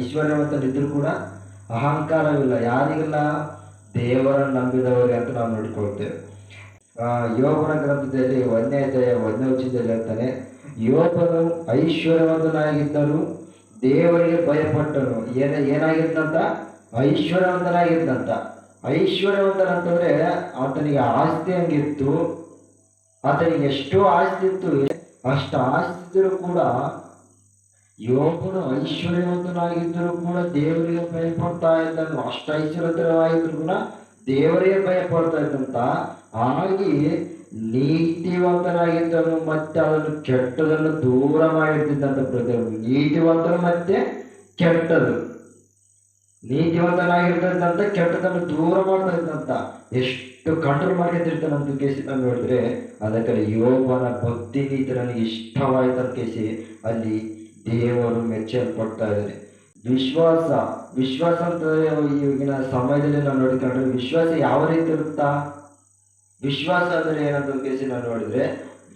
ಐಶ್ವರ್ಯವಂತನಿದ್ರು ಕೂಡ ಅಹಂಕಾರವಿಲ್ಲ. ಯಾರಿಗೆಲ್ಲ ದೇವರನ್ನು ನಂಬಿದವರಿಗೆ ಅಂತ ನಾವು ನೋಡಿಕೊಳ್ತೇವೆ. ಆ, ಯೋಬನ ಗ್ರಂಥದಲ್ಲಿ ಒಂದನೇ ಅಧ್ಯಾಯ ಒಂದನೇ ವಿಷಯದಲ್ಲಿ ಹೇಳ್ತಾನೆ ಯೋಗನು ಐಶ್ವರ್ಯವಂತನಾಗಿದ್ದನು ದೇವರಿಗೆ ಭಯಪಟ್ಟನು. ಏನ ಏನಾಗಿದ್ದಂತ ಐಶ್ವರ್ಯವಂತನಾಗಿದ್ದಂತ ಐಶ್ವರ್ಯವಂತನಂತಂದ್ರೆ ಆತನಿಗೆ ಆಸ್ತಿ ಹಂಗಿತ್ತು. ಆತನಿಗೆ ಎಷ್ಟೋ ಆಸ್ತಿ ಇತ್ತು. ಅಷ್ಟು ಆಸ್ತಿ ಇದ್ದರೂ ಕೂಡ ಯೋಬನು ಐಶ್ವರ್ಯವಂತನಾಗಿದ್ದರೂ ಕೂಡ ದೇವರಿಗೆ ಭಯಪಡ್ತಾ ಇದ್ದನು. ಅಷ್ಟು ಐಶ್ವರ್ಯವಂತನಾಗಿದ್ರು ಕೂಡ ದೇವರಿಗೆ ಭಯಪಡ್ತಾ ಇದ್ದಂತ. ಹಾಗೆ ನೀತಿವಂತನಾಗಿದ್ದನು ಮತ್ತೆ ಅದನ್ನು ಕೆಟ್ಟದನ್ನು ದೂರ ಮಾಡಿರ್ತಿದ್ದಂತ ಪ್ರತಿಯೊಬ್ಬರು ನೀತಿವಂತನು ಮತ್ತೆ ಕೆಟ್ಟದು. ನೀತಿವಂತನಾಗಿರ್ತದಂತ ಕೆಟ್ಟದನ್ನು ದೂರ ಮಾಡ್ತಾ ಇದ್ದಂತ. ಎಷ್ಟು ಕಂಟ್ರೋಲ್ ಮಾಡ್ಕೊತಿರ್ತಾನಂತ ಕೇಸಿ ನಾನು ನೋಡಿದ್ರೆ ಅದಕ್ಕೆ ಯೋಗನ ಭಕ್ತಿ ನೀತಿ ನನಗೆ ಇಷ್ಟವಾಯ್ತಂತ ಕೇಸಿ ಅಲ್ಲಿ ದೇವರು ಮೆಚ್ಚಲ್ಪಡ್ತಾ ಇದ್ದಾರೆ. ವಿಶ್ವಾಸ ವಿಶ್ವಾಸ ಅಂತ ಈಗಿನ ಸಮಯದಲ್ಲಿ ನಾವು ನೋಡಿಕೊಂಡ್ರೆ ವಿಶ್ವಾಸ ಯಾವ ರೀತಿ ಇರುತ್ತಾ? ವಿಶ್ವಾಸ ಅಂದ್ರೆ ಏನಂತ ಕೇಸಿ ನಾವು ನೋಡಿದ್ರೆ,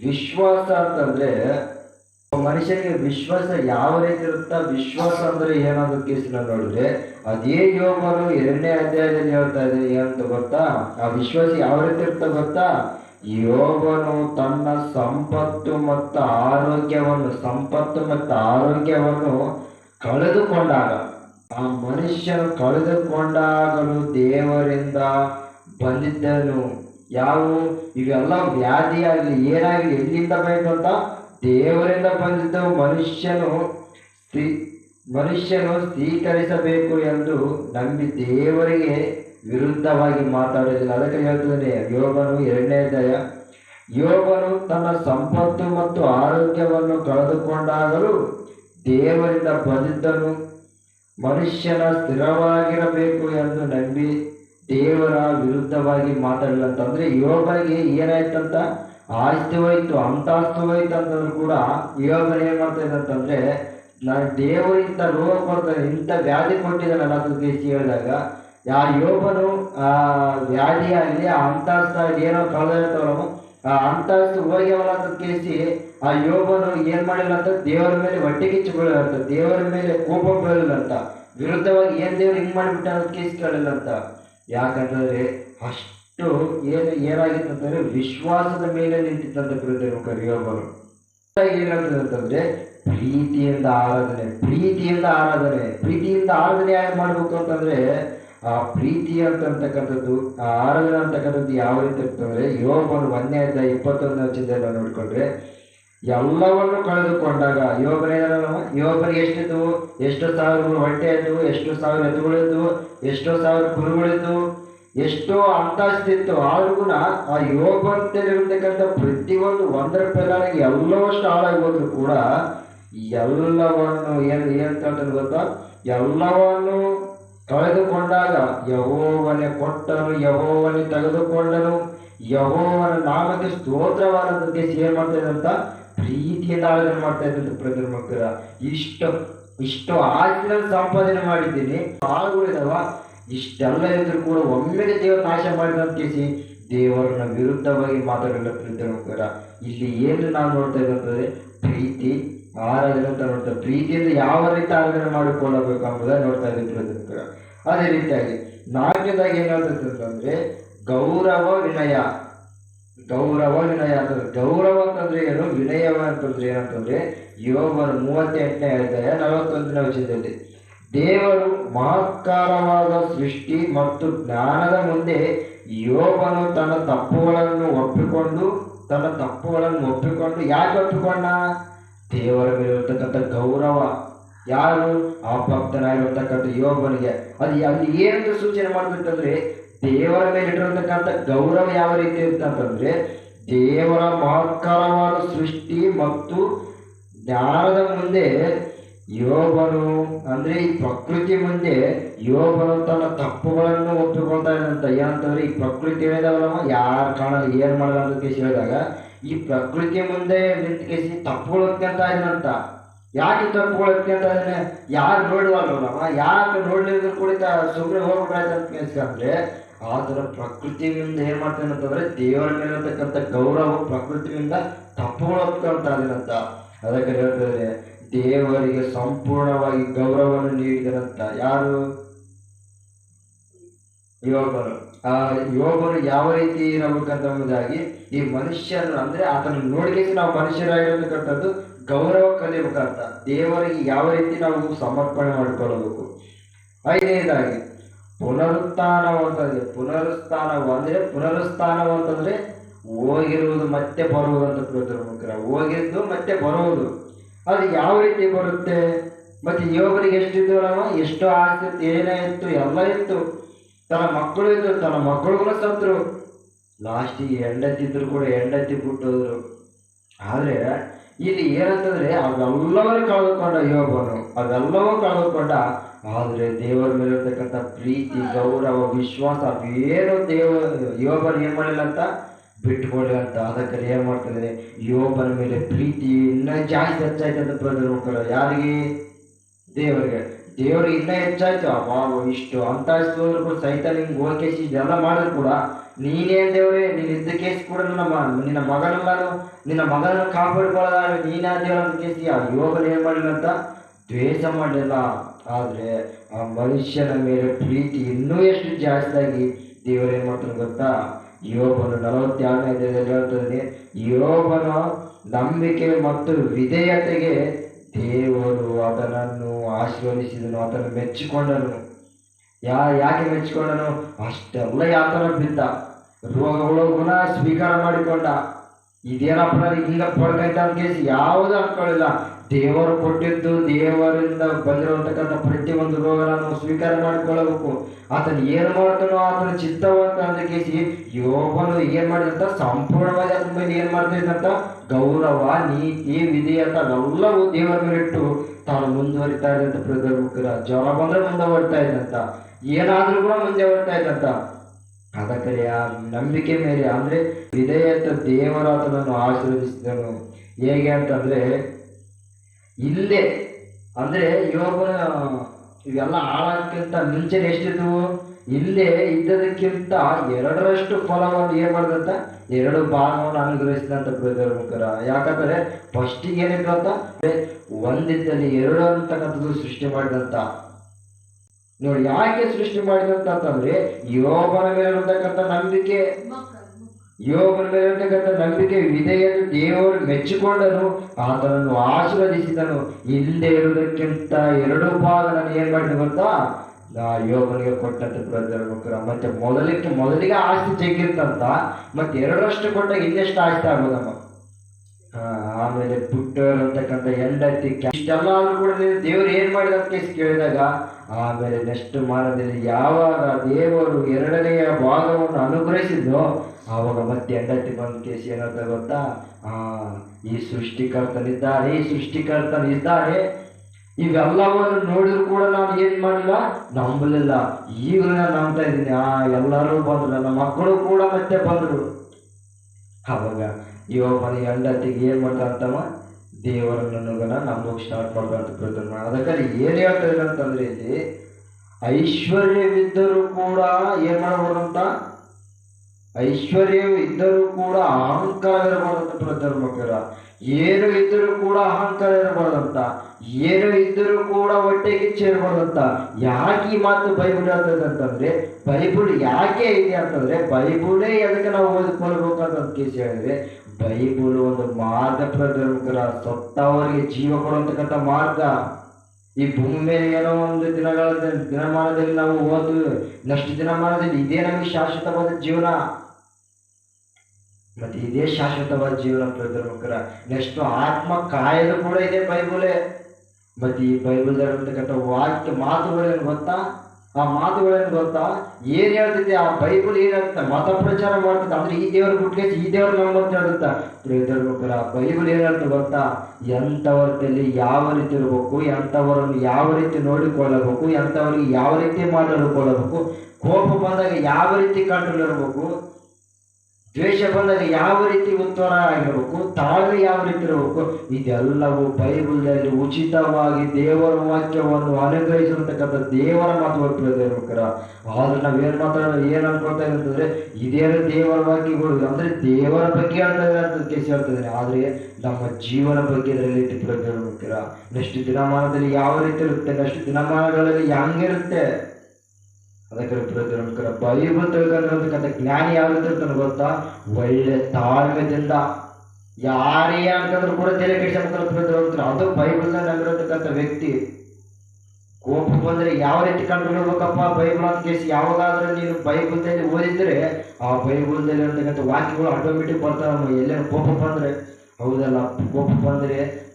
ವಿಶ್ವಾಸ ಅಂತಂದ್ರೆ ಮನುಷ್ಯನಿಗೆ ವಿಶ್ವಾಸ ಯಾವ ರೀತಿ ಇರುತ್ತಾ? ವಿಶ್ವಾಸ ಅಂದ್ರೆ ಏನಾದ್ರು ಕೇಸಿ ನಾವು ನೋಡಿದ್ರೆ, ಅದೇ ಯೋಗನು ಎರಡನೇ ಅಧ್ಯಾಯದಲ್ಲಿ ಹೇಳ್ತಾ ಇದೆ ಏನಂತ ಗೊತ್ತಾ? ಆ ವಿಶ್ವಾಸ ಯಾವ ರೀತಿ ಇರ್ತಾ ಗೊತ್ತಾ? ಯೋಗನು ತನ್ನ ಸಂಪತ್ತು ಮತ್ತು ಆರೋಗ್ಯವನ್ನು, ಸಂಪತ್ತು ಮತ್ತು ಆರೋಗ್ಯವನ್ನು ಕಳೆದುಕೊಂಡಾಗ, ಆ ಮನುಷ್ಯನು ಕಳೆದುಕೊಂಡಾಗಲು ದೇವರಿಂದ ಬಂದಿದ್ದನು. ಯಾವ? ಇವೆಲ್ಲ ವ್ಯಾಧಿಯಾಗಲಿ, ಏನಾಗಲಿ, ಎಲ್ಲಿಂದ ಬೇಕು ಅಂತ ದೇವರಿಂದ ಬಂದಿದ್ದವು. ಮನುಷ್ಯನು ಸ್ವೀ- ಮನುಷ್ಯನು ಸ್ವೀಕರಿಸಬೇಕು ಎಂದು ನಂಬಿ ದೇವರಿಗೆ ವಿರುದ್ಧವಾಗಿ ಮಾತಾಡೋದಿಲ್ಲ ಅದಕ್ಕೆ ಹೇಳ್ತಿದ್ದಾನೆ ಯೋಗನು ಎರಡನೇ ಅಧ್ಯಾಯ. ಯೋಗನು ತನ್ನ ಸಂಪತ್ತು ಮತ್ತು ಆರೋಗ್ಯವನ್ನು ಕಳೆದುಕೊಂಡಾಗಲೂ ದೇವರಿಂದ ಬಂದಿದ್ದನು. ಮನುಷ್ಯನ ಸ್ಥಿರವಾಗಿರಬೇಕು ಎಂದು ನಂಬಿ ದೇವರ ವಿರುದ್ಧವಾಗಿ ಮಾತಾಡಲಿಲ್ಲ ಅಂತಂದ್ರೆ ಯೋಗನಿಗೆ ಏನಾಯ್ತಂತ? ಆಸ್ತಿ ಹೋಯ್ತು ಅಂತಾಸ್ತಿ ಹೋಯ್ತು ಅಂತಂದ್ರೂ ಕೂಡ ಯೋಗನ ಏನ್ ಮಾಡ್ತಾ ಇದ್ದಂತಂದ್ರೆ ನಾನು ದೇವರಿಂದ ರೋಗ ಕೊಡ್ತಾನೆ ಇಂಥ ವ್ಯಾಧಿ ಕೊಟ್ಟಿದ್ದಾನೆ ನನ್ನ ಹೇಳಿದಾಗ. ಯಾ ಯೋಗನು ಆ ವ್ಯಾಧಿ ಆಗಲಿ ಆ ಅಂತಸ್ತ ಏನೋ ಕಳೆದಿರ್ತಾವಲ್ಲ ಆ ಅಂತಸ್ತು ಹೋಗ್ಯವಲ್ಲ ಅಂತ ಕೇಸಿ ಆ ಯೋಗನು ಏನ್ ಮಾಡಿಲ್ಲ ಅಂತ ದೇವರ ಮೇಲೆ ಹೊಟ್ಟೆ ಕಿಚ್ಚು ಅಂತ, ದೇವರ ಮೇಲೆ ಕೋಪ ಬೀಳಲ್ಲ ಅಂತ, ವಿರುದ್ಧವಾಗಿ ಏನ್ ದೇವ್ರು ಹಿಂಗ್ ಮಾಡಿಬಿಟ್ಟ ಅಂತ ಕೇಸ್ ಕೇಳಲ್ಲ ಅಂತ. ಯಾಕಂತಂದ್ರೆ ಅಷ್ಟು ಏನು ಏನಾಗಿತ್ತು ಅಂತಂದ್ರೆ ವಿಶ್ವಾಸದ ಮೇಲೆ ನಿಂತಿದ್ದಂತ ಪ್ರತಿಯೊಬ್ಬ ಯೋಗನು ಏನಂತಂದ್ರೆ ಪ್ರೀತಿಯಿಂದ ಆರಾಧನೆ ಪ್ರೀತಿಯಿಂದ ಆರಾಧನೆ ಪ್ರೀತಿಯಿಂದ ಆರಾಧನೆ ಯಾಕೆ ಮಾಡ್ಬೇಕು ಅಂತಂದ್ರೆ ಆ ಪ್ರೀತಿ ಅಂತಕ್ಕಂಥದ್ದು, ಆ ಆರಾಧನೆ ಅಂತಕ್ಕಂಥದ್ದು ಯಾವ ರೀತಿ ಯೋಗನು ಒಂದನೇ ಅಧ್ಯಾಯ ಇಪ್ಪತ್ತೊಂದನೇ ವಚನದಲ್ಲಿ ನೋಡಿಕೊಂಡ್ರೆ, ಎಲ್ಲವನ್ನು ಕಳೆದುಕೊಂಡಾಗ ಯೋಗನ ಯೋಗನಿಗೆ ಎಷ್ಟಿದ್ದು ಎಷ್ಟು ಸಾವಿರ ಹೊಟ್ಟೆ ಇದ್ದವು ಎಷ್ಟು ಸಾವಿರ ಎತ್ತುಗಳಿದ್ದು ಎಷ್ಟೋ ಸಾವಿರ ಕುರುಗಳಿದ್ದು ಎಷ್ಟೋ ಅಂತಾಸ್ತಿತ್ತು ಆದ್ರೂ ಆ ಯೋಗದಲ್ಲಿರ್ತಕ್ಕಂಥ ಪ್ರತಿಯೊಂದು ಒಂದರ ಪ್ರಕಾರ ಎಲ್ಲವಷ್ಟು ಹಾಳಾಗಿ ಹೋದ್ರು ಕೂಡ ಎಲ್ಲವನ್ನು ಏನು ಹೇಳ್ತಾರೆ ಗೊತ್ತಾ? ಎಲ್ಲವನ್ನು ಕಳೆದುಕೊಂಡಾಗ ಯಹೋವನೆ ಕೊಟ್ಟನು, ಯಹೋವನೆ ತೆಗೆದುಕೊಂಡನು. ಯಹೋವನ ನಾಮಕ್ಕೆ ಸ್ತೋತ್ರವಾದದಕ್ಕೆ ಸೇರ್ ಮಾಡ್ತಾ ಪ್ರೀತಿಯಿಂದ ಆರಾಧನೆ ಮಾಡ್ತಾ ಇದ್ದಂತ ಮಕ್ಕಳ. ಇಷ್ಟು ಇಷ್ಟು ಆಸ್ತಿನ ಸಂಪಾದನೆ ಮಾಡಿದ್ದೀನಿ. ಆಗುಳಿದವ ಇಷ್ಟೆಲ್ಲ ಇದ್ರೂ ಕೂಡ ಒಮ್ಮೆಗೆ ದೇವರ ನಾಶ ಮಾಡಿದಂತ ಕೇಸಿ ದೇವರನ್ನ ವಿರುದ್ಧವಾಗಿ ಮಾತಾಡಲ್ಲ ಮಕ್ಕಳ. ಇಲ್ಲಿ ಏನು ನಾವು ನೋಡ್ತಾ ಇದ್ದಂತಂದ್ರೆ ಪ್ರೀತಿ ಆರಾಧನೆ ಅಂತ ನೋಡ್ತಾ ಪ್ರೀತಿಯಿಂದ ಯಾವ ರೀತಿ ಆರಾಧನೆ ಮಾಡಿಕೊಳ್ಳಬೇಕು ಎಂಬುದನ್ನು ನೋಡ್ತಾ ಇದ್ದೀವಿ ಅದೇ ರೀತಿಯಾಗಿ ನಾಲ್ಕನೇದಾಗಿ ಏನಾಗ್ತದೆ ಅಂತಂದ್ರೆ ಗೌರವ ವಿನಯ. ಗೌರವ ವಿನಯ ಅಂತಂದ್ರೆ ಗೌರವ ಅಂತಂದ್ರೆ ಏನು? ವಿನಯವ ಅಂತಂದ್ರೆ ಏನಂತಂದ್ರೆ ಯೋಗನ ಮೂವತ್ತೆಂಟನೇ ಅಧ್ಯಾಯ ನಲವತ್ತೊಂದನೇ ವಿಷಯದಲ್ಲಿ ದೇವರು ಮಹತ್ಕಾರವಾದ ಸೃಷ್ಟಿ ಮತ್ತು ಜ್ಞಾನದ ಮುಂದೆ ಯೋಗನು ತನ್ನ ತಪ್ಪುಗಳನ್ನು ಒಪ್ಪಿಕೊಂಡು, ತನ್ನ ತಪ್ಪುಗಳನ್ನು ಒಪ್ಪಿಕೊಂಡು ಯಾಕೆ ಒಪ್ಪಿಕೊಂಡ? ದೇವರ ಮೇಲೆ ಗೌರವ ಯಾರು? ಆ ಭಕ್ತನಾಗಿರ್ತಕ್ಕಂಥ ಯೋಗನಿಗೆ ಅದು ಅಲ್ಲಿ ಏನಂತ ಸೂಚನೆ ಮಾಡ್ತಿರ್ತಂದ್ರೆ ದೇವರ ಮೇಲೆ ಇಟ್ಟಿರತಕ್ಕಂಥ ಗೌರವ ಯಾವ ರೀತಿ ಇರ್ತಂತಂದ್ರೆ ದೇವರ ಮಹತ್ಕಾರವಾದ ಸೃಷ್ಟಿ ಮತ್ತು ಜ್ಞಾನದ ಮುಂದೆ ಯೋಗನು ಅಂದ್ರೆ ಈ ಪ್ರಕೃತಿ ಮುಂದೆ ಯೋಗನು ತನ್ನ ತಪ್ಪುಗಳನ್ನು ಒಪ್ಪಿಕೊಳ್ತಾ ಇದ್ದಂತ. ಏನಂತಂದ್ರೆ, ಈ ಪ್ರಕೃತಿ ಹೇಳಿದಾಗ ಯಾರು ಕಾಣಲ್ಲ, ಏನ್ ಮಾಡಲ್ಲ ಅಂತ ಹೇಳಿದಾಗ ಈ ಪ್ರಕೃತಿ ಮುಂದೆ ನಿಂತ್ಕೇಸಿ ತಪ್ಪುಗಳಂತ ಇದ್ದಂತ ಯಾಕೆ ತಪ್ಪುಗಳಂತ ಇದನ್ನ ಯಾರು ನೋಡುವಲ್ಲ ಯಾಕೆ ನೋಡ್ಲಿಕ್ಕೆ ಕುಳಿತ ಸುಮ್ಮನೆ ಹೋಗ್ಬಿಟ್ರಾಯ್ತು ಅಂತ ಕೇಳಿಸ್ಕೊಂಡ್ರೆ ಪ್ರಕೃತಿ ಪ್ರಕೃತಿಯಿಂದ ಏನ್ ಮಾಡ್ತಾನೆ ಅಂತಂದ್ರೆ ದೇವರ ಮೇಲೆ ಇರತಕ್ಕಂಥ ಗೌರವ ಪ್ರಕೃತಿಯಿಂದ ತಪ್ಪುಗಳು ಒಪ್ಕೊಂತ ಇದೀನಂತ ಅದಕ್ಕೆ ಹೇಳ್ತಾರೆ ದೇವರಿಗೆ ಸಂಪೂರ್ಣವಾಗಿ ಗೌರವವನ್ನು ನೀಡಿದರಂತ ಯಾರು? ಯೋಗರು ಆ ಯೋಗರು ಯಾವ ರೀತಿ ಇರಬೇಕಂತ ಎಂಬುದಾಗಿ ಈ ಮನುಷ್ಯನ ಅಂದ್ರೆ ಆತನ ನೋಡಿಕೆಗೆ ನಾವು ಮನುಷ್ಯರಾಗಿರತಕ್ಕಂಥದ್ದು ಗೌರವ ಕಲಿಯಬೇಕಂತ. ದೇವರಿಗೆ ಯಾವ ರೀತಿ ನಾವು ಸಮರ್ಪಣೆ ಮಾಡಿಕೊಳ್ಳಬೇಕು. ಐದನೇದಾಗಿ ಪುನರುತ್ಥಾನವಂತಂದ್ರೆ ಪುನರುತ್ಥಾನವು ಅಂದ್ರೆ ಪುನರುತ್ಥಾನವು ಅಂತಂದ್ರೆ ಹೋಗಿರುವುದು ಮತ್ತೆ ಬರುವುದಂತ ತಿಳ್ಕೊಳ್ಬೇಕ್ರ ಹೋಗಿದ್ದು ಮತ್ತೆ ಬರುವುದು. ಅದು ಯಾವ ರೀತಿ ಬರುತ್ತೆ? ಮತ್ತೆ ಯೋಗರಿಗೆ ಎಷ್ಟಿದ್ದು ನಾವು ಎಷ್ಟು ಆಸ್ತಿ, ಏನೇ ಇತ್ತು, ಎಲ್ಲ ಇತ್ತು. ತನ್ನ ಮಕ್ಕಳು ಇದ್ರು, ತನ್ನ ಕೂಡ ಸತ್ರು ಲಾಸ್ಟಿಗೆ ಹೆಂಡತಿದ್ರು ಕೂಡ ಹೆಂಡತಿ ಬಿಟ್ಟೋದ್ರು ಆದರೆ, ಇಲ್ಲಿ ಏನಂತಂದ್ರೆ ಅವೆಲ್ಲವನ್ನೂ ಕಳೆದುಕೊಂಡ ಯೋಗನು ಅವೆಲ್ಲವೂ ಕಳೆದುಕೊಂಡ, ಆದರೆ ದೇವರ ಮೇಲೆ ಇರ್ತಕ್ಕಂಥ ಪ್ರೀತಿ, ಗೌರವ, ವಿಶ್ವಾಸ ಏನು ದೇವ ಯೋಗನ ಏನ್ ಮಾಡಿಲ್ಲ ಅಂತ? ಬಿಟ್ಕೊಳ್ಳಿ ಅಂತ. ಅದಕ್ಕೆ ಏನು ಮಾಡ್ತಾರೆ ಯೋಗನ ಮೇಲೆ ಪ್ರೀತಿ ಇನ್ನೂ ಜಾಸ್ತಿ ಹೆಚ್ಚಾಯ್ತು ಅಂತ ಪ್ರಜರು ಯಾರಿಗೆ? ದೇವರಿಗೆ. ದೇವರಿಗೆ ಇನ್ನ ಹೆಚ್ಚಾಯ್ತು. ಅವಾಗ ಇಷ್ಟು ಅಂತ ಕೂಡ ಸಹಿತ ನಿಂಗೆ ಹೋಗೇಸಿ ಇದೆಲ್ಲ ಮಾಡಿದ್ರು ಕೂಡ ನೀನೇ ದೇವ್ರೆ, ನೀನು ಇದ್ದ ಕೇಸ್ ಕೂಡ ನನ್ನ ನಿನ್ನ ಮಗನಲ್ಲ ನಿನ್ನ ಮಗನನ್ನು ಕಾಪಾಡಿಕೊಳ್ಳದ ನೀನೇ ದೇವರ ಕೇಸಿ ಆ ಯೋಗನ ಏನ್ ಮಾಡಿಲ್ಲ ಅಂತ ದ್ವೇಷ ಮಾಡಿಲ್ಲ ಆದ್ರೆ ಆ ಮನುಷ್ಯನ ಮೇಲೆ ಪ್ರೀತಿ ಇನ್ನೂ ಎಷ್ಟು ಜಾಸ್ತಿ ಆಗಿ ದೇವರು ಏನ್ ಮಾಡ್ತಾನೆ ಗೊತ್ತಾ? ಯೋಬನು ನಲವತ್ತೆರಡನೇ ಹೇಳ್ತಾನೆ ಯೋಬನ ನಂಬಿಕೆ ಮತ್ತು ವಿಧೇಯತೆಗೆ ದೇವರು ಆತನನ್ನು ಆಶೀರ್ವದಿಸಿದನು, ಅದನ್ನು ಮೆಚ್ಚಿಕೊಂಡನು. ಯಾ, ಯಾಕೆ ಮೆಚ್ಚಿಕೊಂಡನು? ಅಷ್ಟೆಲ್ಲ ಯಾತನ ಬಿದ್ದ, ರೋಗಗಳು ಗುಣ ಸ್ವೀಕಾರ ಮಾಡಿಕೊಂಡ. ಇದೇನಪ್ಪ ನನಗೆ ಪಡ್ಕೈತ ಅಂತ ಯಾವುದೂ ಅನ್ಕೊಳ್ಳಿಲ್ಲ. ದೇವರು ಕೊಟ್ಟಿದ್ದು ದೇವರಿಂದ ಬಂದಿರತಕ್ಕಂಥ ಪ್ರತಿಯೊಂದು ಒಂದು ನಾನು ಸ್ವೀಕಾರ ಮಾಡಿಕೊಳ್ಳಬೇಕು. ಆತನು ಏನು ಮಾಡ್ತಾನೋ ಆತನ ಚಿತ್ತವನ್ನು ಅಂತ ಕೇಸಿ ಯೋಗನು ಏನು ಮಾಡಿದಂತ ಸಂಪೂರ್ಣವಾಗಿ ಅದ್ರ ಮೇಲೆ ಏನ್ ಮಾಡ್ತಿದ್ದಂತ ಗೌರವ, ನೀತಿ ಅಂತ ಅವೆಲ್ಲವೂ ದೇವರ ಮೇಲೆ ಇಟ್ಟು ತಾನು ಮುಂದುವರಿತಾ ಇದ್ದಂತ ಪ್ರಗಲ್ಭಕರ ಜ್ವರ ಬಂದ್ರೆ ಮುಂದೆ ಬರ್ತಾ ಇದ್ದಂತ ಏನಾದರೂ ಕೂಡ ಮುಂದೆ ಬರ್ತಾ ಇದ್ದಂತ ಅದಕ್ಕೆ ಆ ನಂಬಿಕೆ ಮೇಲೆ ಅಂದರೆ ವಿಧೇಯತ ದೇವರಾತನನ್ನು ಆಶೀರ್ವದಿಸಿದನು. ಹೇಗೆ ಅಂತಂದ್ರೆ ಇಲ್ಲೇ. ಅಂದ್ರೆ ಯೋಗನ ಇವೆಲ್ಲ ಹಾಳಕ್ಕಿಂತ ಮುಂಚೆ ಎಷ್ಟಿದ್ವು? ಇಲ್ಲೇ ಇದ್ದದಕ್ಕಿಂತ ಎರಡರಷ್ಟು ಫಲವನ್ನು ಏನ್ ಮಾಡಿದಂತ? ಎರಡು ಭಾಗವನ್ನು ಅನುಗ್ರಹಿಸಿದಂತ ಬ್ರದರ್ ಮುಖರ. ಯಾಕಂದ್ರೆ ಫಸ್ಟಿಗೆ ಏನಿತ್ತು ಅಂತ ಒಂದಿದ್ದಲ್ಲಿ ಎರಡು ಅಂತಕ್ಕಂಥದ್ದು ಸೃಷ್ಟಿ ಮಾಡಿದಂತ. ನೋಡಿ, ಯಾಕೆ ಸೃಷ್ಟಿ ಮಾಡಿದಂತ ಅಂತಂದ್ರೆ ಯೋಗನ ಮೇಲೆ ಇರತಕ್ಕಂಥ ನಂಬಿಕೆ. ಮೇಲೆ ಇರತಕ್ಕಂಥ ನಂಬಿಕೆ ವಿಧೆಯನ್ನು ದೇವರು ಮೆಚ್ಚಿಕೊಂಡನು, ಆತನನ್ನು ಆಶೀರ್ವದಿಸಿದನು. ಹಿಂದೆ ಇರುವುದಕ್ಕಿಂತ ಎರಡು ಭಾಗ ನಾನು ಏನ್ ಗೊತ್ತಾ? ಆ ಯೋಗನಿಗೆ ಕೊಟ್ಟಂತ ಮತ್ತೆ ಮೊದಲಿಗೆ ಮೊದಲಿಗೆ ಆಸ್ತಿ ಜಗ್ಗಿರ್ತಂತ ಮತ್ತೆ ಎರಡರಷ್ಟು ಕೊಟ್ಟಾಗ ಇನ್ನೆಷ್ಟು ಆಸ್ತಿ ಆಗೋದಮ್ಮ ಆಮೇಲೆ ಪುಟ್ಟರ್ ಅಂತಕ್ಕಂಥ ಹೆಂಡತಿ ಇಷ್ಟೆಲ್ಲ ಕೂಡ ದೇವ್ರು ಏನ್ ಮಾಡಿದ ಅಂತ ಕೇಳಿದಾಗ, ಆಮೇಲೆ ನೆಕ್ಸ್ಟ್ ಮಾನದಲ್ಲಿ ಯಾವಾಗ ದೇವರು ಎರಡನೆಯ ಭಾಗವನ್ನು ಅನುಗ್ರಹಿಸಿದ್ನೋ, ಆವಾಗ ಮತ್ತೆ ಹೆಂಡತಿ ಬಂದ ಕೇಸ್ ಏನಂತ ಗೊತ್ತಾ? ಆ, ಈ ಸೃಷ್ಟಿಕರ್ತನಿದ್ದಾರೆ ಈ ಸೃಷ್ಟಿಕರ್ತನಿದ್ದಾರೆ ಇವೆಲ್ಲವನ್ನು ನೋಡಿದ್ರು ಕೂಡ ನಾನು ಏನ್ ಮಾಡಿಲ್ಲ? ನಂಬಲಿಲ್ಲ. ಈಗಲೂ ನಾನು ನಂಬ್ತಾ ಇದ್ದೀನಿ. ಆ, ಎಲ್ಲರೂ ಬಂದ್ರು. ನನ್ನ ಮಕ್ಕಳು ಕೂಡ ಮತ್ತೆ ಬಂದ್ರು. ಅವಾಗ ಮನೆ ಹೆಂಡತಿಗೆ ಏನು ಮಾಡ್ತಾನಂತಮ್ಮ ದೇವರ ನನಗನ ನಂಬೋಕ್ ಸ್ಟಾರ್ಟ್ ಮಾಡ್ಬಾರ್ದು ಪ್ರಯತ್ನ ಅದಕ್ಕೆ ಏನು ಹೇಳ್ತಾ ಅಂತಂದ್ರೆ ಇಲ್ಲಿ ಐಶ್ವರ್ಯವಿದ್ದರೂ ಕೂಡ ಏನು ಮಾಡಬಾರ್ದಂತ ಐಶ್ವರ್ಯವಿದ್ದರೂ ಕೂಡ ಅಹಂಕಾರ ಇರಬಾರ್ದಂತ ಪ್ರಧರ್ಮಕರ ಏನು ಇದ್ದರೂ ಕೂಡ ಅಹಂಕಾರ ಇರಬಾರ್ದಂತ ಏನು ಇದ್ದರೂ ಕೂಡ ಹೊಟ್ಟೆಗೆ ಇರಬಾರ್ದಂತ ಯಾಕೆ ಈ ಮಾತು ಬೈಬುಲ್ ಹೇಳ್ತದೆ ಅಂತಂದ್ರೆ, ಬೈಬುಲ್ ಯಾಕೆ ಇದೆ ಅಂತಂದ್ರೆ, ಬೈಬುಲೇ ಅದಕ್ಕೆ ನಾವು ಓದಿಕೊಳ್ಬೇಕಂತ ಕೇಸ್ ಹೇಳಿದ್ರೆ ಬೈಬಲ್ ಒಂದು ಮಾರ್ಗ ಪ್ರಧರ್ಮಕರ ಸತ್ತವರಿಗೆ ಜೀವ ಕೊಡುವಂತಕ್ಕಂಥ ಮಾರ್ಗ. ಈ ಭೂಮಿ ಏನೋ ಒಂದು ದಿನಗಳ ದಿನಮಾನದಲ್ಲಿ ನಾವು ಓದು ನೆಕ್ಸ್ಟ್ ದಿನಮಾನದಲ್ಲಿ ಇದೇ ನಮಗೆ ಶಾಶ್ವತವಾದ ಜೀವನ. ಮತ್ತೆ ಇದೇ ಶಾಶ್ವತವಾದ ಜೀವನ ಪ್ರದರ್ಶಕರ ನೆಕ್ಸ್ಟ್ ಆತ್ಮ ಕಾಯಲು ಕೂಡ ಇದೆ ಬೈಬಲೇ. ಮತ್ತೆ ಈ ಬೈಬಲ್ ವಾಕ್ಯ ಮಾತುಗಳೇನು ಗೊತ್ತಾ? ಆ ಮಾತುಗಳೇನು ಗೊತ್ತಾ? ಏನ್ ಹೇಳ್ತಿದ್ದೆ? ಆ ಬೈಬಲ್ ಏನ್ ಹೇಳ್ತಾ ಮತ ಪ್ರಚಾರ ಮಾಡ್ತದೆ ಅಂದ್ರೆ ಈ ದೇವರ ಬಿಟ್ಟಿಗೆ ಈ ದೇವ್ರ ನಂಬಂತ ಹೇಳುತ್ತಾ? ಪ್ರಿಯಧರ್ಮಕರ ಬೈಬಲ್ ಏನ್ ಗೊತ್ತಾ? ಎಂಥವರದಲ್ಲಿ ಯಾವ ರೀತಿ ಇರಬೇಕು, ಎಂಥವರನ್ನು ಯಾವ ರೀತಿ ನೋಡಿಕೊಳ್ಳಬೇಕು, ಎಂಥವರಿಗೆ ಯಾವ ರೀತಿ ಮಾತಾಡಿಕೊಳ್ಳಬೇಕು, ಕೋಪ ಬಂದಾಗ ಯಾವ ರೀತಿ ಕಂಟ್ರೋಲ್ ಇರಬೇಕು ದ್ವೇಷ ಬಂದರೆ ಯಾವ ರೀತಿ ಉತ್ತರ ಆಗಿರಬೇಕು? ತಾಳ್ಮೆ ಯಾವ ರೀತಿ ಇರಬೇಕು? ಇದೆಲ್ಲವೂ ಬೈಬಲ್ನಲ್ಲಿ ಉಚಿತವಾಗಿ ದೇವರ ವಾಕ್ಯವನ್ನು ಅನುಗ್ರಹಿಸಿರ್ತಕ್ಕಂಥ ದೇವರ ಮಾತು ಇರ್ಬೇಕಾರ ಆದ್ರೆ ನಾವೇನ್ ಮಾತಾಡೋ ಏನ್ ಅನ್ಕೊಳ್ತಾ ಇರ್ತಂದ್ರೆ ಇದೇನು ದೇವರ ವಾಕ್ಯಗಳು, ಅಂದ್ರೆ ದೇವರ ಬಗ್ಗೆ ಅಂತ ಕೇಸಿ ಹೇಳ್ತಾ ಆದ್ರೆ ನಮ್ಮ ಜೀವನ ಬಗ್ಗೆ ಇದರಲ್ಲಿ ಇರ್ಬೇಕಾರ ನೆಕ್ಸ್ಟ್ ದಿನಮಾನದಲ್ಲಿ ಯಾವ ರೀತಿ ಇರುತ್ತೆ? ನೆಕ್ಸ್ಟ್ ದಿನಮಾನಗಳಲ್ಲಿ ಹೆಂಗಿರುತ್ತೆ? ಅದಕ್ಕೆ ಪ್ರತಿಯೊಂದರ ಬೈಬಲ್ ತಿಳ್ಕೊಂಡಿರ್ತಕ್ಕಂಥ ಜ್ಞಾನಿ ಯಾವ ರೀತಿ ಇರ್ತಾನೆ ಗೊತ್ತಾ? ಒಳ್ಳೆ ತಾಳ್ಮೆದಿಂದ. ಯಾರೇ ಅಂತಂದ್ರೂ ಕೂಡ ತಲೆ ಕೆಡಿಸ್ಕೊಂಡ್ರೆ ಅದು ಬೈಬಲ್ ನಂಬಿರತಕ್ಕಂಥ ವ್ಯಕ್ತಿ. ಕೋಪ ಬಂದ್ರೆ ಯಾವ ರೀತಿ ಕಂಡುಕೊಳ್ಬೇಕಪ್ಪ ಬೈಬಲ್ ಅಂತ ಕೇಸ್ ಯಾವಾಗಾದ್ರೂ ನೀನು ಬೈಬಲ್ದಲ್ಲಿ ಓದಿದ್ರೆ ಆ ಬೈಬಲ್ದಲ್ಲಿ ಇರತಕ್ಕಂಥ ವಾಕ್ಯಗಳು ಆಟೋಮೆಟಿಕ್ ಬರ್ತಾವ. ಎಲ್ಲೇನು ಕೋಪ ಬಂದ್ರೆ ಹೌದಲ್ಲ? ಕೋಪ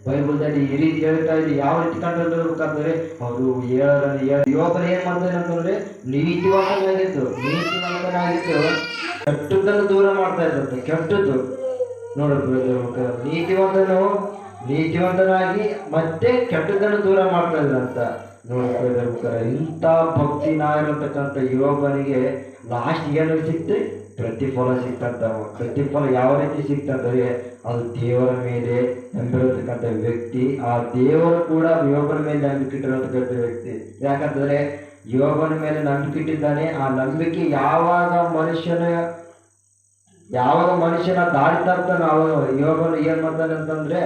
ಬೈಬಲ್ದಲ್ಲಿ ಈ ರೀತಿ ಹೇಳ್ತಾ ಇದೆ. ಯಾವ ರೀತಿ ಕಂಡುಕೊಳ್ಬೇಕಂದ್ರೆ ಅವರು ಹೇಳೋದನ್ನ ಯುವಕರು ಏನ್ ಮಾಡ್ತಾರೆ ಅಂತಂದ್ರೆ ನೀತಿವಂತನಾಗಿತ್ತು ನೀತಿವಂತನಾಗಿತ್ತು ಕೆಟ್ಟದ್ದನ್ನು ದೂರ ಮಾಡ್ತಾ ಇದ್ದಂತೆ ಕೆಟ್ಟದ್ದು. ನೋಡಬೇಕು ನೀತಿವಂತನು, ನೀತಿವಂತನಾಗಿ ಮತ್ತೆ ಕೆಟ್ಟದ್ದನ್ನು ದೂರ ಮಾಡ್ತಾ ಇದ್ದಂತ ನೋಡ್ಕೊಳ್ಬೇಕಾರೆ ಇಂಥ ಭಕ್ತಿ ನಾಗಿರತಕ್ಕಂಥ ಯುವಕನಿಗೆ ಲಾಸ್ಟ್ ಏನು ಸಿಕ್ತು ಪ್ರತಿಫಲ ಸಿಕ್ತಂತ ಪ್ರತಿಫಲ ಯಾವ ರೀತಿ ಸಿಕ್ತಂದ್ರೆ ಅದು ದೇವರ ಮೇಲೆ ನಂಬಿರತಕ್ಕಂಥ ವ್ಯಕ್ತಿ, ಆ ದೇವರು ಕೂಡ ಯೋಗನ ಮೇಲೆ ನಂಬಿಕೆ ಇಟ್ಟಿರತಕ್ಕಂಥ ವ್ಯಕ್ತಿ. ಯಾಕಂತಂದ್ರೆ ಯೋಗನ ಮೇಲೆ ನಂಬಿಕೆ ಇಟ್ಟಿದ್ದಾನೆ ಆ ನಂಬಿಕೆ ಯಾವಾಗ ಮನುಷ್ಯನ ಯಾವಾಗ ಮನುಷ್ಯನ ದಾರಿ ತಪ್ತಾನೋ ಅವನು ಯೋಗನು ಏನ್ ಮಾಡ್ತಾನೆ ಅಂತಂದ್ರೆ,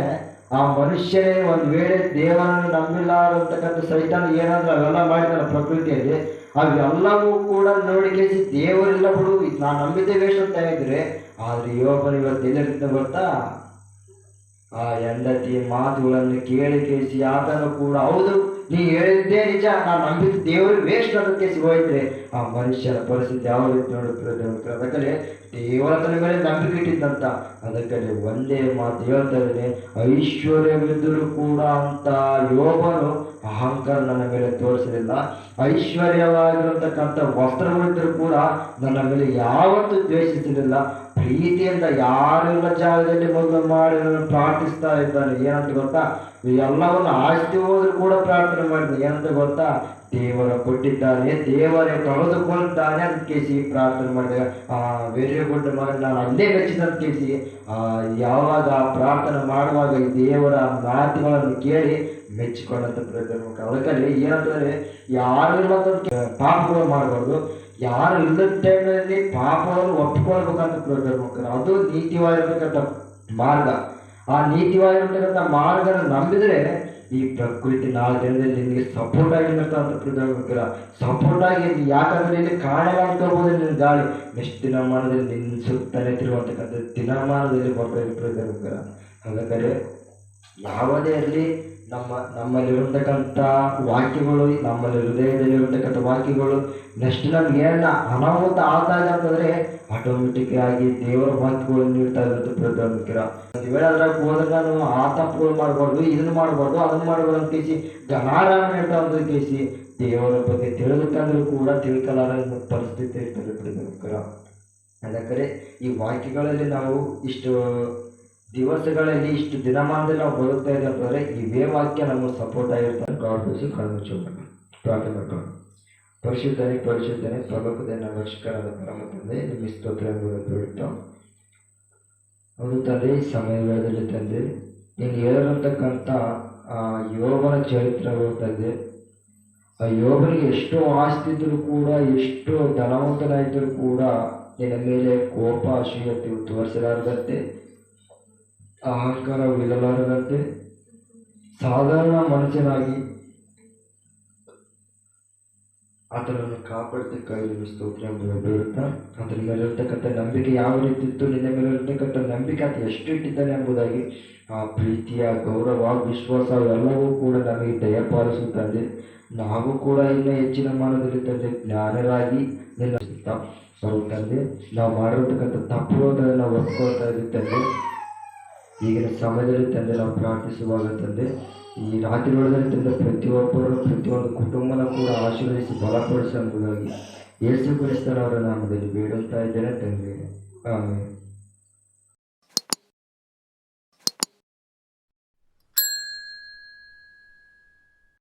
ಆ ಮನುಷ್ಯನೇ ಒಂದ್ ವೇಳೆ ದೇವರನ್ನು ನಂಬಿಲ್ಲ ಅಂತಕ್ಕಂಥ ಸೈತಾನ ಏನಾದ್ರೂ ಅವೆಲ್ಲ ಮಾಡಿದ್ದಾನೆ ಪ್ರಕೃತಿಯಲ್ಲಿ, ಅವೆಲ್ಲವೂ ಕೂಡ ನೋಡಿ ಕೇಸಿ ದೇವರಿಲ್ಲ ಬಿಡು ನಾನು ನಂಬಿದ್ದೆ ವೇಸ್ಟ್ ಅಂತ ಇದ್ರೆ ಆದ್ರೆ ಯೋಗನು ಇವತ್ತು ಎಲ್ಲರಿಂದ ಬರ್ತಾ ಆ ಹೆಂಡತಿ ಮಾತುಗಳನ್ನು ಕೇಳಿ ಕೇಳಿಸಿ ಆತನು ಕೂಡ, ಹೌದು, ನೀ ಹೇಳಿದ್ದೇ ನಿಜ, ನಾನು ನಂಬಿದ ದೇವರು ವೇಸ್ಟ್ ಅಂತ ಕೇಸಿ ಆ ಮನುಷ್ಯನ ಪರಿಸ್ಥಿತಿ ಯಾವ ರೀತಿ ನೋಡುತ್ತದೆ ಅದಕ್ಕೆ ದೇವರತನ ಮೇಲೆ ನಂಬಿಕೆ ಇಟ್ಟಿದ್ದಂತ. ಅದಕ್ಕಲ್ಲಿ ಒಂದೇ ಮಾತು ಹೇಳ್ತಾರೆ ಐಶ್ವರ್ಯವಿದ್ದರೂ ಕೂಡ ಅಂತ ಯೋಗನು ಅಹಂಕಾರ ನನ್ನ ಮೇಲೆ ತೋರಿಸಲಿಲ್ಲ. ಐಶ್ವರ್ಯವಾಗಿರತಕ್ಕಂಥ ವಸ್ತ್ರಗಳಿದ್ದರೂ ಕೂಡ ನನ್ನ ಮೇಲೆ ಯಾವತ್ತೂ ದ್ವೇಷಿಸಲಿಲ್ಲ. ಪ್ರೀತಿಯಿಂದ ಯಾರೆಲ್ಲ ಜಾಗದಲ್ಲಿ ಮೊದಲು ಮಾಡಿ ಪ್ರಾರ್ಥಿಸ್ತಾ ಇದ್ದಾನೆ, ಏನಂತ ಗೊತ್ತಾ? ಎಲ್ಲವನ್ನು ಆಸ್ತಿ ಹೋದ್ರು ಕೂಡ ಪ್ರಾರ್ಥನೆ ಮಾಡಿದ್ದೆ ಏನಂತ ಗೊತ್ತಾ? ದೇವರ ಕೊಟ್ಟಿದ್ದಾನೆ, ದೇವರೇ ಕಳೆದುಕೊಂಡಿದ್ದಾನೆ ಅಂತ ಕೇಸಿ ಪ್ರಾರ್ಥನೆ ಮಾಡಿದಾಗ, ಆ ವೆರಿ ಗುಡ್ ಮಾಡಿ ನಾನು ಅಲ್ಲೇ ಮೆಚ್ಚಿದಂತ ಕೇಸಿ, ಆ, ಯಾವಾಗ ಪ್ರಾರ್ಥನೆ ಮಾಡುವಾಗ ಈ ದೇವರ ಮಾತುಗಳನ್ನು ಕೇಳಿ ಮೆಚ್ಚಿಕೊಂಡಂತ ಪ್ರಯತ್ನ ಅದಕ್ಕಲ್ಲಿ ಏನಂತಂದ್ರೆ ಯಾರು ಪಾಪಗಳು ಮಾಡಬಾರ್ದು, ಯಾರು ಇಲ್ಲದ ಟೈಮ್ನಲ್ಲಿ ಪಾಪವನ್ನು ಒಪ್ಪಿಕೊಳ್ಬೇಕಂತ ಪ್ರಯತ್ನ ಅದು ನೀತಿವಾಗಿರ್ತಕ್ಕಂಥ ಮಾರ್ಗ. ಆ ನೀತಿವಾಗಿರ್ತಕ್ಕಂಥ ಮಾರ್ಗನ ನಂಬಿದ್ರೆ ಈ ಪ್ರಕೃತಿ ನಾಲ್ಕು ದಿನದಲ್ಲಿ ನಿನಗೆ ಸಪೋರ್ಟ್ ಆಗಿ ಪ್ರತಿಯೊಬ್ಬ ಸಪೋರ್ಟ್ ಆಗಿ ಯಾಕಂದ್ರೆ ಇಲ್ಲಿ ಅಂತ ಅನ್ಕೋಬಹುದು ನಿನ್ನ ಗಾಳಿ. ನೆಕ್ಸ್ಟ್ ದಿನಮಾನದಲ್ಲಿ ನಿನ್ನ ಸುತ್ತನೇ ತಿರುವಂತಕ್ಕಂಥ ದಿನಮಾನದಲ್ಲಿ ಬರ್ತಾ ಪ್ರತಿಯೊಬ್ಬ ಹಾಗಾದರೆ ಯಾವುದೇ ಇರಲಿ ನಮ್ಮ, ನಮ್ಮಲ್ಲಿರತಕ್ಕಂಥ ವಾಕ್ಯಗಳು ನಮ್ಮಲ್ಲಿ ಹೃದಯದಲ್ಲಿರತಕ್ಕಂಥ ವಾಕ್ಯಗಳು ನೆಕ್ಸ್ಟ್ ನಮ್ಗೆ ಏನ ಅನಾಹುತ ಆದಾಗ ಅಂತಂದ್ರೆ ಆಟೋಮೆಟಿಕ್ ಆಗಿ ದೇವರ ವಾಕ್ಯಗಳು ನೀಡ್ತಾ ಇರೋದು ಪ್ರತಿಯೊಂದಕ್ಕಿರ ಒಂದು ವೇಳೆ ಅದ್ರಾಗ ಹೋದ್ರೆ ನಾನು ಆ ತಪ್ಪುಗಳು ಮಾಡಬಾರ್ದು, ಇದನ್ನ ಮಾಡಬಾರ್ದು, ಅದನ್ನ ಮಾಡಬಾರ್ದು ಅಂತ ಕೇಸಿ ಗನಾರಾಮ ಹೇಳ್ತಾ ಅಂತ ಕೇಸಿ ದೇವರ ಬಗ್ಗೆ ತಿಳಿದಕ್ಕಂದ್ರೂ ಕೂಡ ತಿಳ್ಕಲಾರ ಪರಿಸ್ಥಿತಿ ಇರ್ತದೆ ಪ್ರತಿಯೊಂದಕ್ಕಿರ ಅದಕ್ಕರೆ ಈ ವಾಕ್ಯಗಳಲ್ಲಿ ನಾವು ಇಷ್ಟು ದಿವಸಗಳಲ್ಲಿ ಇಷ್ಟು ದಿನಮಾನದಲ್ಲಿ ನಾವು ಬದುಕ್ತಾ ಇದ್ದೀವಿ ಅಂತಂದರೆ ಇವೇ ವಾಕ್ಯ ನಮಗೆ ಸಪೋರ್ಟ್ ಆಗಿರ್ತಾರೆ ಗಾಡ್ ಬೇಸಿ ಕಣ್ಮುಚ್ಚೋಣ ಪ್ರಾರ್ಥನೆ ಮಾಡೋಣ ಪರಿಶುದ್ಧನೆ ಪರಿಶುದ್ಧನೆ ಪ್ರಭುತ್ವದ ರಕ್ಷಕರಾದ ಪರಮ ತಂದೆ ನಿಮ್ಮ ಸ್ತೋತ್ರ ಎಂಬುದನ್ನು ತಂದೆ, ಈ ಸಮಯದಲ್ಲಿ ತಂದೆ ನೀನು ಹೇಳಿರತಕ್ಕಂಥ, ಆ ಯೋಗನ ಚರಿತ್ರೆಗಳು ತಂದೆ. ಆ ಯೋಗನಿಗೆ ಎಷ್ಟೋ ಆಸ್ತಿ ಇದ್ದರೂ ಕೂಡ, ಎಷ್ಟೋ ಧನವಂತನಾಯಿದ್ರೂ ಕೂಡ ನಿನ್ನ ಮೇಲೆ ಕೋಪ ಅಶೀಲತೆ ತೋರಿಸಲಾರದಂತೆ. ಅಹಂಕಾರವಿಲ್ಲಲಾರದಂತೆ ಸಾಧಾರಣ ಮನುಷ್ಯನಾಗಿ ಆತನನ್ನು ಕಾಪಾಡ್ತಾ ಕೈಯಲ್ಲಿ ಸ್ತೋತ್ರ ಎಂಬುದನ್ನು ಬೇಡುತ್ತಾ ಅದರ ಮೇಲೆ ಇರ್ತಕ್ಕಂಥ ನಂಬಿಕೆ ಯಾವ ರೀತಿ ಇತ್ತು, ನಿನ್ನ ಮೇಲೆ ಇರ್ತಕ್ಕಂಥ ನಂಬಿಕೆ ಆತ ಎಷ್ಟು ಇಟ್ಟಿದ್ದಾನೆ ಎಂಬುದಾಗಿ ಆ ಪ್ರೀತಿಯ, ಗೌರವ, ವಿಶ್ವಾಸ ಎಲ್ಲವೂ ಕೂಡ ನಮಗೆ ದಯಪಾಲಿಸುತ್ತದೆ ನಾವು ಕೂಡ ಇನ್ನೂ ಹೆಚ್ಚಿನ ಮಾನದಲ್ಲಿ ತಂದೆ ಜ್ಞಾನರಾಗಿ ನಿಲ್ಲಿಸುತ್ತಾ ಬರುತ್ತಂದೆ ತಂದೆ, ನಾವು ಮಾಡಿರ್ತಕ್ಕಂಥ ತಪ್ಪುಗಳನ್ನು ನಾವು ಒಪ್ಕೊಳ್ತಾ ಈಗಿನ ಸಮಯದಲ್ಲಿ ತಂದೆ ನಾವು ಪ್ರಾರ್ಥಿಸುವಾಗ ತಂದೆ, ಈ ರಾತ್ರಿ ಒಳಗಡೆ ತಂದೆ ಪ್ರತಿಯೊಬ್ಬರು ಪ್ರತಿಯೊಂದು ಕುಟುಂಬನ ಕೂಡ ಆಶೀರ್ವದಿಸಿ ಬಲಪಡಿಸಿ ಎಂಬುದಾಗಿ ಯೇಸು ಕ್ರಿಸ್ತನವರ ನಾಮದಲ್ಲಿ ಬೇಡುತ್ತಾ ಇದ್ದೇನೆ ತಂದೆ. ಆಮೇಲೆ